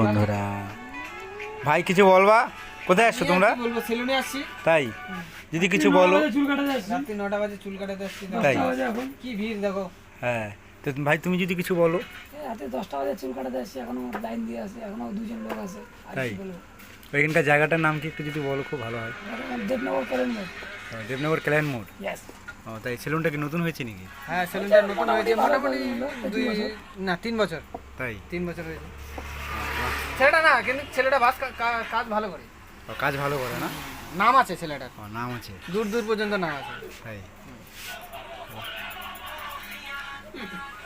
বন্ধুরা। ভাই কিছু বলবা? কোথায় আসছো তোমরা? বলব সেলুনে আসছি। তাই? যদি কিছু বলো। চুল কাটাতে আসছি রাত্রি নটা বাজে চুল কাটাতে আসছি তাই। এখন। কি ভিড় দেখো। হ্যাঁ তো ভাই তুমি যদি কিছু বলো। রাতে দশটা বাজে চুল কাটাতে আসছি এখনও লাইন দিয়ে আছে এখনও দুজন লোক আছে। আর তাই? ওইখানকার জায়গাটার নাম কি একটু যদি বলো খুব ভালো হয়। দেবনগর দেবনগর মোড়? ও তাই সেলুনটা কি নতুন হয়েছে নাকি? হ্যাঁ সেলুনটা নতুন হয়েছে মোটামুটি দুই না তিন বছর। তাই। তিন বছর হয়েছে। ছেলেটা না কিন্তু ছেলেটা বাস কাজ ভালো করে। কাজ ভালো করে না? নাম আছে ছেলেটার। নাম আছে। দূর দূর পর্যন্ত নাম আছে। তাই?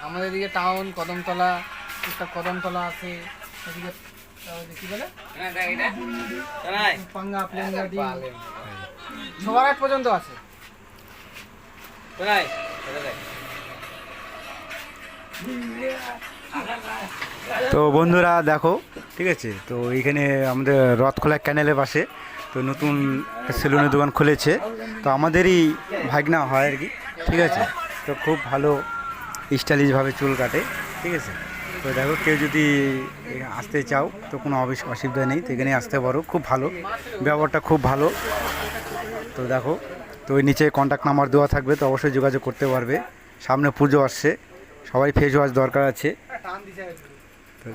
আমাদের এদিকে টাউন কদমতলা একটা কদমতলা আছে। এদিকে কি বলে? পাঙ্গা প্লেনগাড়ি সবার আট পর্যন্ত আছে। তো বন্ধুরা, দেখো, ঠিক আছে? তো এইখানে আমাদের রথখোলা ক্যানেলের পাশে, তো নতুন সেলুনের দোকান খুলেছে। তো আমাদেরই ভাগনা হয় আর কি, ঠিক আছে? তো খুব ভালো স্টাইলিশভাবে চুল কাটে, ঠিক আছে? তো দেখো, কেউ যদি আসতে চাও, তো কোনো অসুবিধা নেই। তো এখানে আসতে পারো, খুব ভালো। ব্যবহারটা খুব ভালো। তো দেখো, তো ওই নিচে কন্ট্যাক্ট নাম্বার দেওয়া থাকবে, তো অবশ্যই যোগাযোগ করতে পারবে। সামনে পুজো আসছে, সবাই ফেস ওয়াশ দরকার আছে। টান দিছে তো